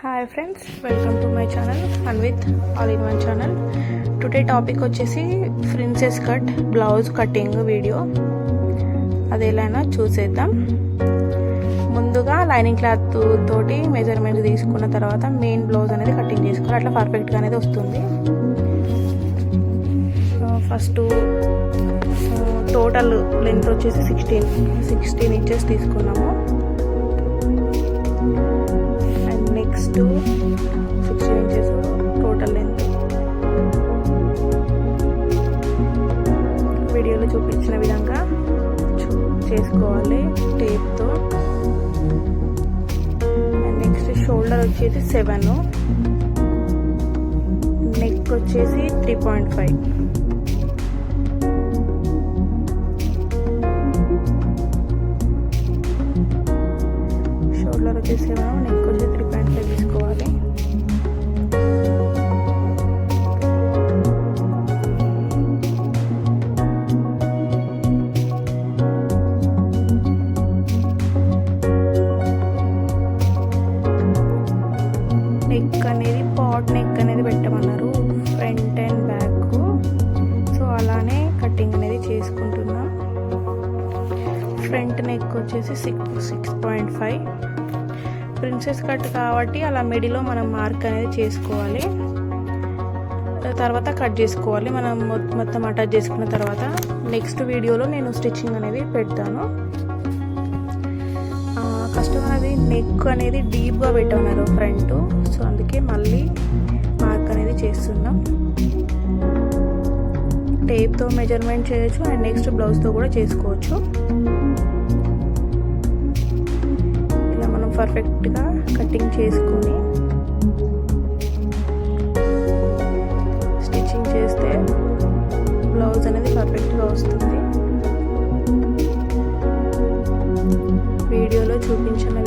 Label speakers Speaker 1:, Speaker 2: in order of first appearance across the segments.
Speaker 1: Hi friends welcome to my channel fun with all in one channel today topic వచ్చేసి princess cut blouse cutting video అది ఎలానో చూసేద్దాం. ముందుగా lining cloth తోటి measurement తీసుకున్న తర్వాత మెయిన్ బ్లౌజ్ అనేది కటింగ్ చేసుకోవాలి. అట్లా పర్ఫెక్ట్గా అనేది వస్తుంది. ఫస్ట్ టోటల్ లెంత్ వచ్చేసి సిక్స్టీన్ సిక్స్టీన్ ఇంచెస్ తీసుకున్నాము. And next inches total length వీడియోలో చూపించిన విధంగా చూ- చేసుకోవాలి టేప్తో. నెక్స్ట్ షోల్డర్ వచ్చేసి సెవెన్ నెక్ వచ్చేసి త్రీ పాయింట్ ఫైవ్ షోల్డర్ వచ్చేసి సెవెన్ వచ్చేసి six six point five princess cut కాబట్టి అలా మిడిలో మనం మార్క్ అనేది చేసుకోవాలి. తర్వాత కట్ చేసుకోవాలి. మనం మొత్తం అటాచ్ చేసుకున్న తర్వాత నెక్స్ట్ వీడియోలో నేను స్టిచ్చింగ్ అనేది పెడతాను. కస్టమర్ అది నెక్ అనేది డీప్గా పెట్టమన్నారు ఫ్రంట్ సో అందుకే మళ్ళీ మార్క్ అనేది చేస్తున్నాం. టేప్తో మెజర్మెంట్ చేయొచ్చు అండ్ నెక్స్ట్ బ్లౌజ్తో కూడా చేసుకోవచ్చు. పర్ఫెక్ట్గా కటింగ్ చేసుకొని స్టిచ్చింగ్ చేస్తే బ్లౌజ్ అనేది పర్ఫెక్ట్గా వస్తుంది. వీడియోలో చూపించిన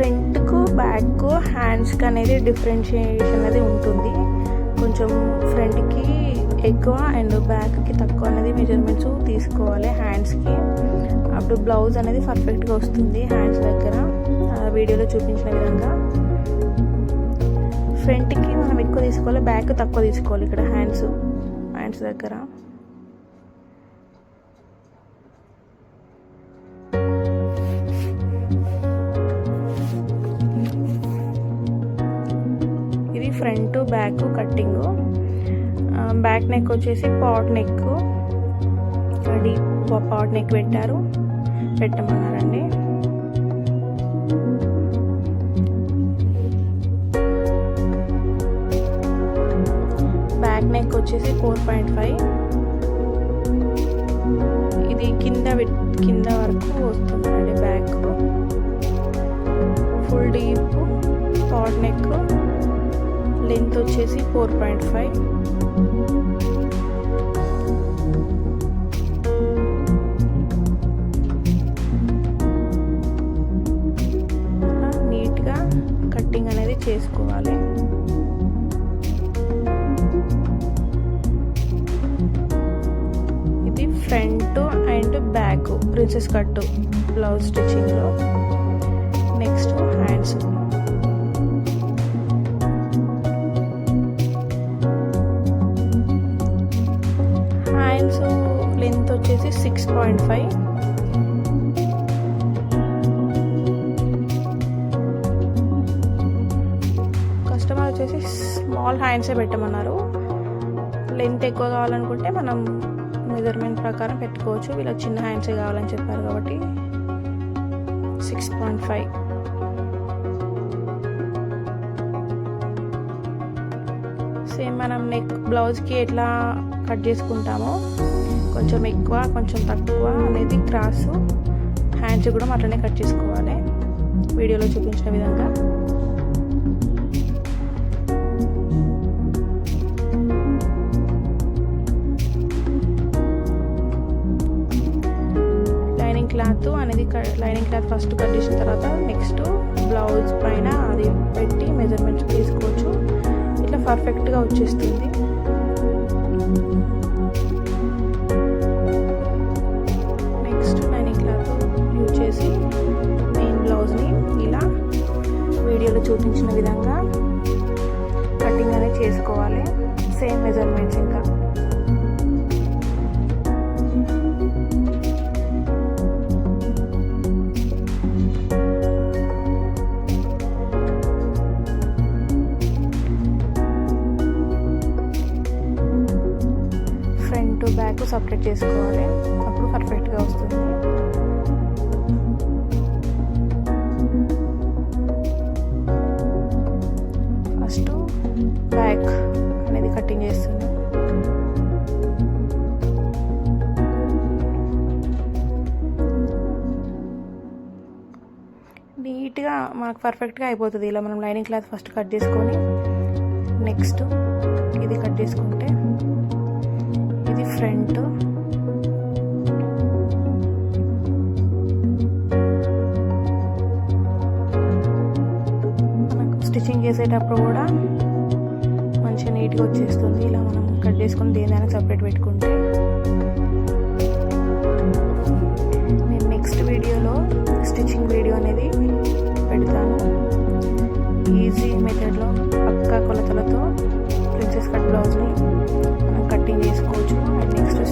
Speaker 1: ఫ్రంట్కు బ్యాక్ హ్యాండ్స్కి అనేది డిఫరెన్షియేషన్ అనేది ఉంటుంది. కొంచెం ఫ్రంట్కి ఎక్కువ అండ్ బ్యాక్కి తక్కువ అనేది మెజర్మెంట్స్ తీసుకోవాలి హ్యాండ్స్కి. అప్పుడు బ్లౌజ్ అనేది పర్ఫెక్ట్గా వస్తుంది హ్యాండ్స్ దగ్గర. వీడియోలో చూపించిన విధంగా. ఫ్రంట్కి మనం ఎక్కువ తీసుకోవాలి బ్యాక్ తక్కువ తీసుకోవాలి ఇక్కడ హ్యాండ్స్ హ్యాండ్స్ దగ్గర. Front back cutting back neck వచ్చేసి pot neck deep pot neck పెట్టారు. పెట్టమన్నారండి. బ్యాక్ నెక్ వచ్చేసి ఫోర్ పాయింట్ ఫైవ్ ఇది కింద పెట్- కింద వరకు వస్తుందండి back full deep pot neck length వచ్చేసి ఫోర్ పాయింట్ ఫైవ్. నీట్గా కట్టింగ్ అనేది చేసుకోవాలి. ఇది front and back princess cut blouse స్టిచ్చింగ్లో. వచ్చేసి సిక్స్ పాయింట్ ఫైవ్. కస్టమర్ వచ్చేసి స్మాల్ హ్యాండ్సే పెట్టమన్నారు. లెంత్ ఎక్కువ కావాలనుకుంటే మనం మెజర్మెంట్ ప్రకారం పెట్టుకోవచ్చు. వీళ్ళకి చిన్న హ్యాండ్సే కావాలని చెప్పారు కాబట్టి సిక్స్ పాయింట్ ఫైవ్. సేమ్ మనం నెక్ బ్లౌజ్కి ఎట్లా కట్ చేసుకుంటామో. కొంచెం ఎక్కువ కొంచెం తక్కువ అనేది క్రాస్ హ్యాండ్స్ కూడా అట్లనే కట్ చేసుకోవాలి. వీడియోలో చూపించిన విధంగా. లైనింగ్ క్లాత్ అనేది లైనింగ్ క్లాత్ ఫస్ట్ కట్ చేసిన తర్వాత నెక్స్ట్ బ్లౌజ్ పైన అది పెట్టి మెజర్మెంట్స్ తీసుకోవచ్చు. ఇట్లా పర్ఫెక్ట్గా వచ్చేస్తుంది. నెక్స్ట్ లైనింగ్ క్లాత్ యూజ్ చేసి మెయిన్ బ్లౌజ్ని ఇలా వీడియోలో చూపించిన విధంగా కటింగ్ అనేది చేసుకోవాలి. సేమ్ మెజర్మెంట్స్ ఇంకా. బ్యాక్ సపరేట్ చేసుకోవాలి. అప్పుడు పర్ఫెక్ట్గా వస్తుంది. ఫస్ట్ బ్యాక్ అనేది కటింగ్ చేస్తుంది. నీట్గా మనకు పర్ఫెక్ట్గా అయిపోతుంది. ఇలా మనం లైనింగ్ క్లాత్ ఫస్ట్ కట్ చేసుకొని నెక్స్ట్ ఇది కట్ చేసుకుంటే ఇది ఫ్రంట్. మనకు స్టిచ్చింగ్ చేసేటప్పుడు కూడా మంచిగా నీట్గా వచ్చేస్తుంది. ఇలా మనం కట్ చేసుకుని దేనిదైనా సపరేట్ పెట్టుకుంటే. నేను నెక్స్ట్ వీడియోలో స్టిచ్చింగ్ వీడియో అనేది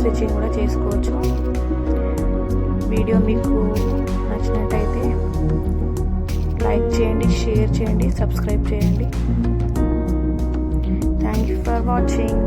Speaker 1: స్టిచ్చింగ్ కూడా చేసుకోవచ్చు. వీడియో మీకు నచ్చినట్టయితే లైక్ చేయండి షేర్ చేయండి సబ్స్క్రైబ్ చేయండి. Thank you for watching